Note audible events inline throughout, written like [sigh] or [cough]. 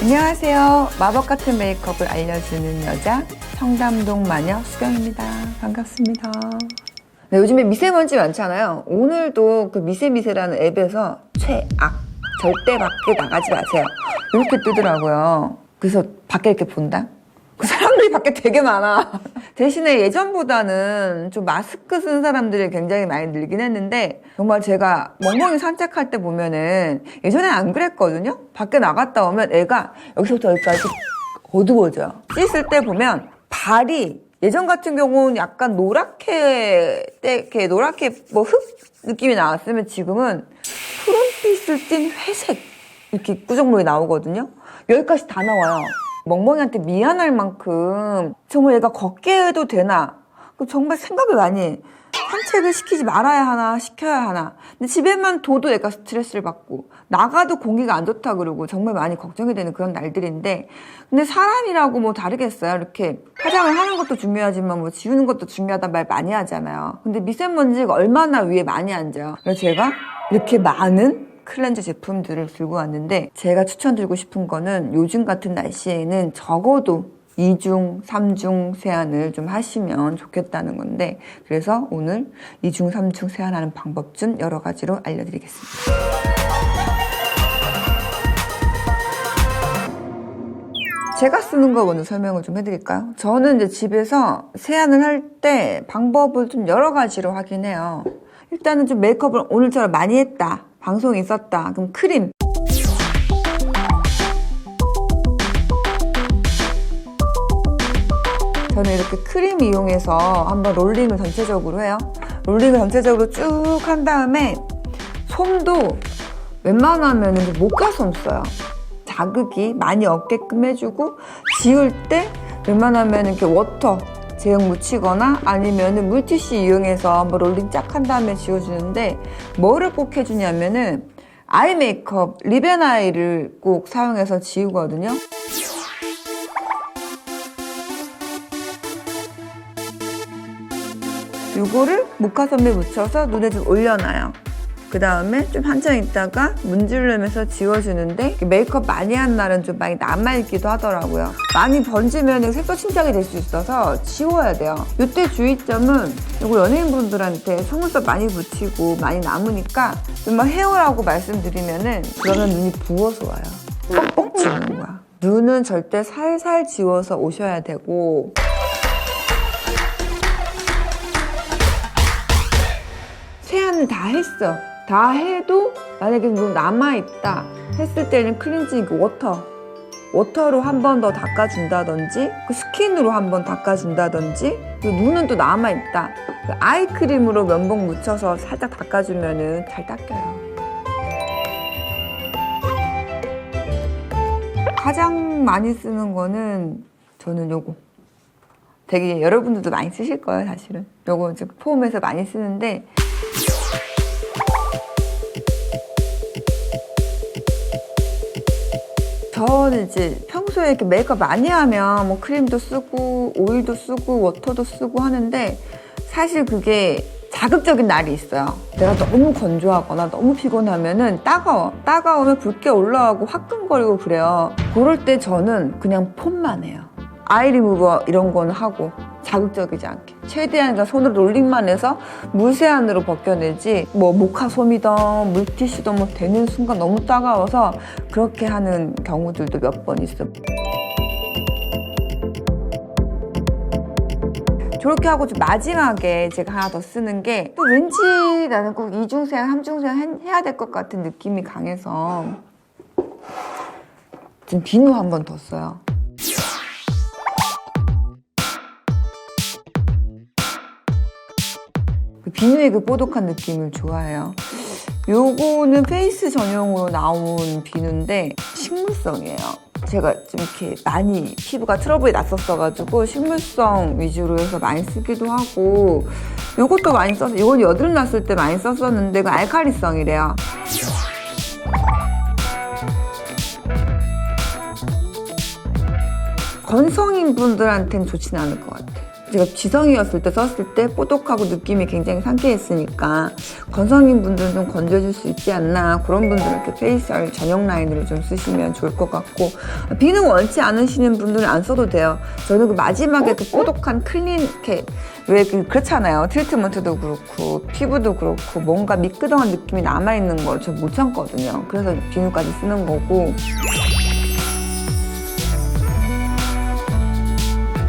안녕하세요. 마법 같은 메이크업을 알려주는 여자 청담동 마녀 수경입니다. 반갑습니다. 네, 요즘에 미세먼지 많잖아요. 오늘도 그 미세미세라는 앱에서 최악 절대 밖에 나가지 마세요. 이렇게 뜨더라고요. 그래서 밖에 이렇게 본다. 그 사람들이 밖에 되게 많아. [laughs] 대신에 예전보다는 좀 마스크 쓴 사람들이 굉장히 많이 늘긴 했는데 정말 제가 멍멍이 산책할 때 보면은 예전엔 안 그랬거든요. 밖에 나갔다 오면 애가 여기서부터 여기까지 어두워져요. 씻을 때 보면 발이 예전 같은 경우는 약간 노랗게 때 이렇게 노랗게 뭐 흙 느낌이 나왔으면 지금은 푸른빛을 띤 회색 이렇게 꾸정물이 나오거든요. 여기까지 다 나와요. 멍멍이한테 미안할 만큼 정말 얘가 걷게 해도 되나? 그럼 정말 생각을 많이 해. 산책을 시키지 말아야 하나 시켜야 하나 근데 집에만 둬도 애가 스트레스를 받고 나가도 공기가 안 좋다 그러고 정말 많이 걱정이 되는 그런 날들인데 근데 사람이라고 뭐 다르겠어요 이렇게 화장을 하는 것도 중요하지만 뭐 지우는 것도 중요하다 말 많이 하잖아요 근데 미세먼지가 얼마나 위에 많이 앉아요 그래서 제가 이렇게 많은 클렌저 제품들을 들고 왔는데 제가 추천드리고 싶은 거는 요즘 같은 날씨에는 적어도 2중, 3중 세안을 좀 하시면 좋겠다는 건데 그래서 오늘 2중, 3중 세안하는 방법 좀 여러 가지로 알려드리겠습니다. 제가 쓰는 거 먼저 설명을 좀 해드릴까요? 저는 이제 집에서 세안을 할 때 방법을 좀 여러 가지로 하긴 해요. 일단은 좀 메이크업을 오늘처럼 많이 했다. 방송이 있었다. 그럼 크림. 저는 이렇게 크림 이용해서 한번 롤링을 전체적으로 해요. 롤링을 전체적으로 쭉 한 다음에 솜도 웬만하면 모카솜 써요. 자극이 많이 없게끔 해주고 지울 때 웬만하면 이렇게 워터 제형 묻히거나 아니면 물티슈 이용해서 한번 롤링 쫙 한 다음에 지워주는데 뭐를 꼭 해주냐면은 아이 메이크업 아이를 꼭 사용해서 지우거든요. 요거를 모카솜에 묻혀서 눈에 좀 올려놔요. 그 다음에 좀 한참 있다가 문지르면서 지워주는데 메이크업 많이 한 날은 좀 많이 남아있기도 하더라고요. 많이 번지면 색소 침착이 될 수 있어서 지워야 돼요. 이때 주의점은 이거 연예인분들한테 속눈썹 많이 붙이고 많이 남으니까 좀만 헤어라고 말씀드리면은 그러면 눈이 부어서 와요. 뻑뻑 지우는 거야. 눈은 절대 살살 지워서 오셔야 되고 세안을 다 했어. 다 해도 만약에 뭐 남아있다 했을 때는 클렌징 그 워터. 워터로 한 번 더 닦아준다든지 그 스킨으로 한 번 닦아준다든지 그 눈은 또 남아있다. 그 아이크림으로 면봉 묻혀서 살짝 닦아주면은 잘 닦여요. 가장 많이 쓰는 거는 저는 요거. 되게 여러분들도 많이 쓰실 거예요 사실은. 요거 이제 폼에서 많이 쓰는데 저는 이제 평소에 이렇게 메이크업 많이 하면 뭐 크림도 쓰고 오일도 쓰고 워터도 쓰고 하는데 사실 그게 자극적인 날이 있어요. 내가 너무 건조하거나 너무 피곤하면은 따가워. 따가우면 붉게 올라가고 화끈거리고 그래요. 그럴 때 저는 그냥 폼만 해요. 아이 리무버 이런 거는 하고 자극적이지 않게. 최대한 그러니까 손으로 롤링만 해서 물세안으로 벗겨내지 뭐 모카솜이든 물티슈든 뭐 되는 순간 너무 따가워서 그렇게 하는 경우들도 몇 번 있어. 저렇게 하고 좀 마지막에 제가 하나 더 쓰는 게 또 왠지 나는 꼭 이중세안, 삼중세안 해야 될 것 같은 느낌이 강해서 지금 비누 한 번 더 써요 그 비누의 그 뽀독한 느낌을 좋아해요. 요거는 페이스 전용으로 나온 비누인데 식물성이에요. 제가 좀 이렇게 많이 피부가 트러블이 났었어가지고 식물성 위주로 해서 많이 쓰기도 하고 요것도 많이 썼어요. 이건 여드름 났을 때 많이 썼었는데 그 알칼리성이래요. 건성인 분들한테는 좋지는 않을 것 같아. 제가 지성이었을 때 썼을 때 뽀독하고 느낌이 굉장히 상쾌했으니까 건성인 분들은 좀 건져줄 수 있지 않나 그런 분들은 이렇게 페이스알 전용 라인으로 좀 쓰시면 좋을 것 같고 비는 원치 않으시는 분들은 안 써도 돼요. 저는 그 마지막에 그 뽀독한 클린 이렇게 왜 그 그렇잖아요. 트리트먼트도 그렇고 피부도 그렇고 뭔가 미끄덩한 느낌이 남아 있는 걸 저 못 참거든요. 그래서 비누까지 쓰는 거고.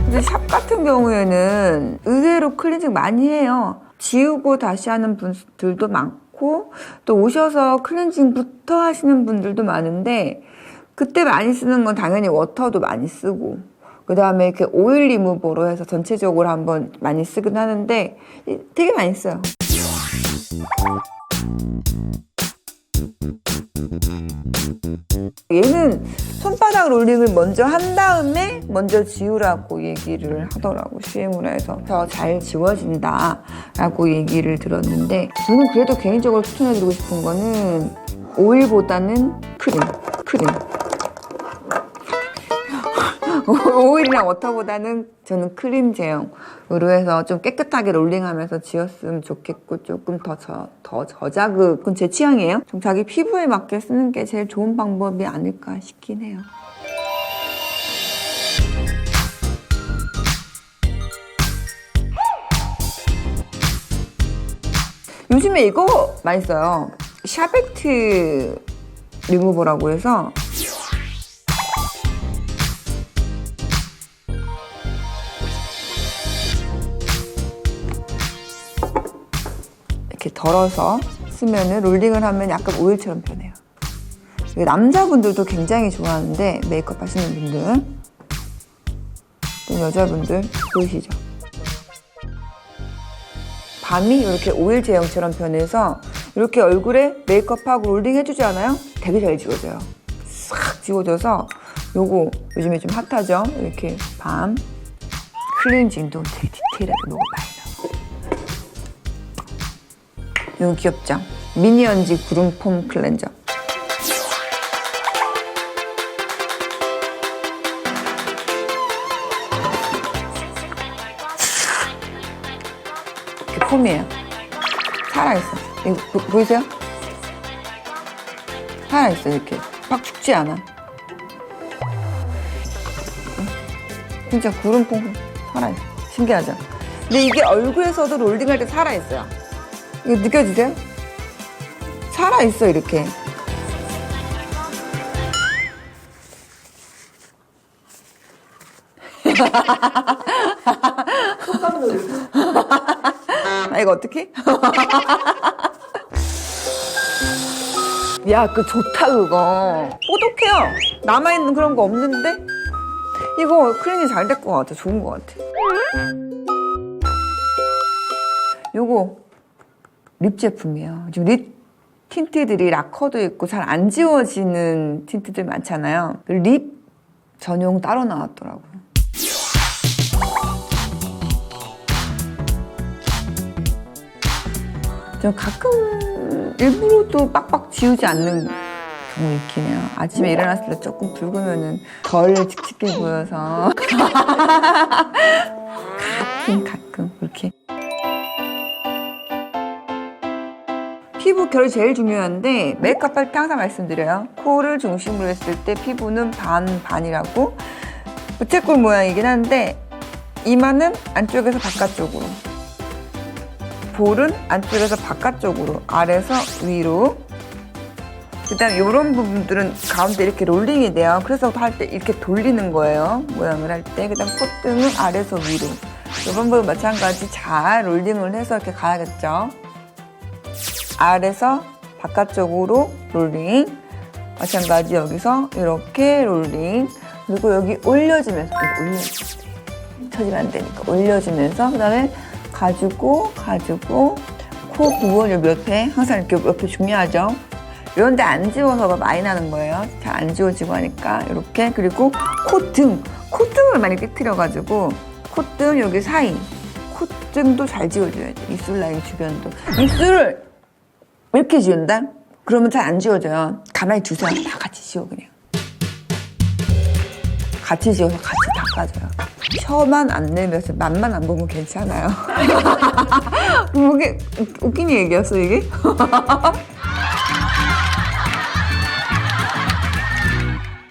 근데 샵 같은 경우에는 의외로 클렌징 많이 해요. 지우고 다시 하는 분들도 많고 또 오셔서 클렌징부터 하시는 분들도 많은데 그때 많이 쓰는 건 당연히 워터도 많이 쓰고 그 다음에 이렇게 오일 리무버로 해서 전체적으로 한번 많이 쓰긴 하는데 이- 되게 많이 써요. 얘는 손바닥 롤링을 먼저 한 다음에 먼저 지우라고 얘기를 하더라고 CM으로해서. 더잘 지워진다 라고 얘기를 들었는데 저는 그래도 개인적으로 추천해드리고 싶은 거는 오일보다는 크림 크림 [laughs] 오일이랑 워터보다는 저는 크림 제형으로 해서 좀 깨끗하게 롤링하면서 지웠으면 좋겠고 조금 더, 저, 더 저자극 그건 제 취향이에요. 좀 자기 피부에 맞게 쓰는 게 제일 좋은 방법이 아닐까 싶긴 해요. 요즘에 이거 많이 써요. 샤베트 리무버라고 해서 덜어서 쓰면은 롤링을 하면 약간 오일처럼 변해요. 남자분들도 굉장히 좋아하는데 메이크업 하시는 분들 또 여자분들 보이시죠? 밤이 이렇게 오일 제형처럼 변해서 이렇게 얼굴에 메이크업하고 롤링 해주잖아요? 되게 잘 지워져요. 싹 지워져서 요거 요즘에 좀 핫하죠? 이렇게 밤 클렌징도 되게 디테일하게 먹어봐요. 이거 귀엽죠? 미니언지 구름 폼 클렌저. 이렇게 폼이에요. 살아있어. 이거 보, 보이세요? 살아있어, 이렇게. 막 죽지 않아. 응? 진짜 구름 폼 살아있어. 신기하죠? 근데 이게 얼굴에서도 롤링할 때 살아있어요. 이거 느껴지세요? 살아있어, 이렇게. [laughs] 아, 이거 어떻게? [laughs] 야, 그 좋다, 그거. 뽀독해요. 남아있는 그런 거 없는데? 이거 클린이 잘될 것 같아. 좋은 것 같아. 요거 립 제품이에요. 지금 립 틴트들이 라커도 있고 잘 안 지워지는 틴트들 많잖아요. 립 전용 따로 나왔더라고요. 저 가끔 일부러 또 빡빡 지우지 않는 경우 있긴 해요. 아침에 일어났을 때 조금 붉으면은 덜 칙칙해 보여서 [laughs] 가끔 가끔 그렇게 피부 결이 제일 중요한데 메이크업 할 때 항상 말씀드려요. 코를 중심으로 했을 때 피부는 반 반이라고 우체꿀 모양이긴 한데 이마는 안쪽에서 바깥쪽으로 볼은 안쪽에서 바깥쪽으로 아래서 위로 그다음 이런 부분들은 가운데 이렇게 롤링이 돼요. 그래서 할 때 이렇게 돌리는 거예요. 모양을 할 때. 그다음 콧등은 아래서 위로. 이번 부분 마찬가지 잘 롤링을 해서 이렇게 가야겠죠. 아래서 바깥쪽으로 롤링. 마찬가지 여기서 이렇게 롤링. 그리고 여기 올려주면서 올려주면서 쳐지면 안 되니까 올려주면서 그 다음에 가지고 가지고 코 부분 여기 옆에 항상 이렇게 옆에 중요하죠. 이런 데 안 지워서 많이 나는 거예요. 잘 안 지워지고 하니까 이렇게 그리고 콧등 콧등을 많이 삐뚤어가지고 콧등 여기 사이 콧등도 잘 지워줘야 돼. 입술 라인 주변도 입술을 이렇게 지운다? 그러면 잘 안 지워져요. 가만히 두세요. 다 같이 지워 그냥. 같이 지워서 같이 닦아줘요. 혀만 안 내면서 맛만 안 보면 괜찮아요. [laughs] 이게 웃긴 얘기였어 이게? [laughs]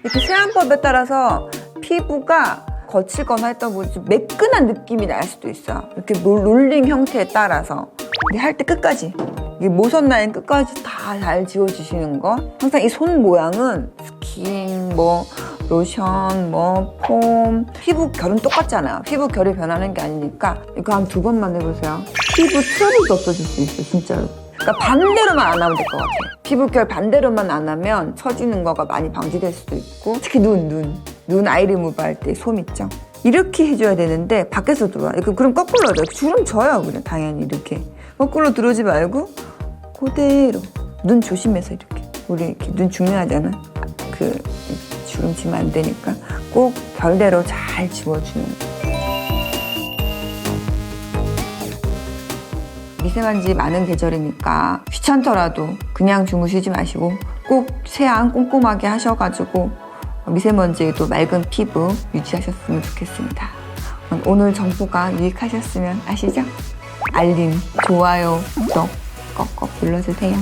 이렇게 세안법에 따라서 피부가 거칠거나 했던 보좀 매끈한 느낌이 날 수도 있어. 이렇게 롤- 롤링 형태에 따라서. 근데 할 때 끝까지. 이 모선 라인 끝까지 다 잘 지워주시는 거. 항상 이 손 모양은 스킨, 뭐, 로션, 뭐, 폼. 피부 결은 똑같잖아요. 피부 결이 변하는 게 아니니까 이거 한 두 번만 해보세요. 피부 트러블도 없어질 수 있어요, 진짜로. 그러니까 반대로만 안 하면 될 것 같아요. 피부결 반대로만 안 하면 처지는 거가 많이 방지될 수도 있고 특히 눈, 눈. 눈 아이 리무브 할 때 솜 있죠? 이렇게 해줘야 되는데 밖에서 들어와. 그- 그럼 거꾸로 하죠. 주름 져요, 그냥 당연히 이렇게. 거꾸로 들어오지 말고 그대로 눈 조심해서 이렇게. 우리 이렇게 눈 중요하잖아. 그 주름 지면 안 되니까 꼭 결대로 잘 지워주는 거. 미세먼지 많은 계절이니까 귀찮더라도 그냥 주무시지 마시고 꼭 세안 꼼꼼하게 하셔가지고 미세먼지에도 맑은 피부 유지하셨으면 좋겠습니다. 오늘 정보가 유익하셨으면 아시죠? 알림, 좋아요, 구독 꼭꼭 눌러주세요.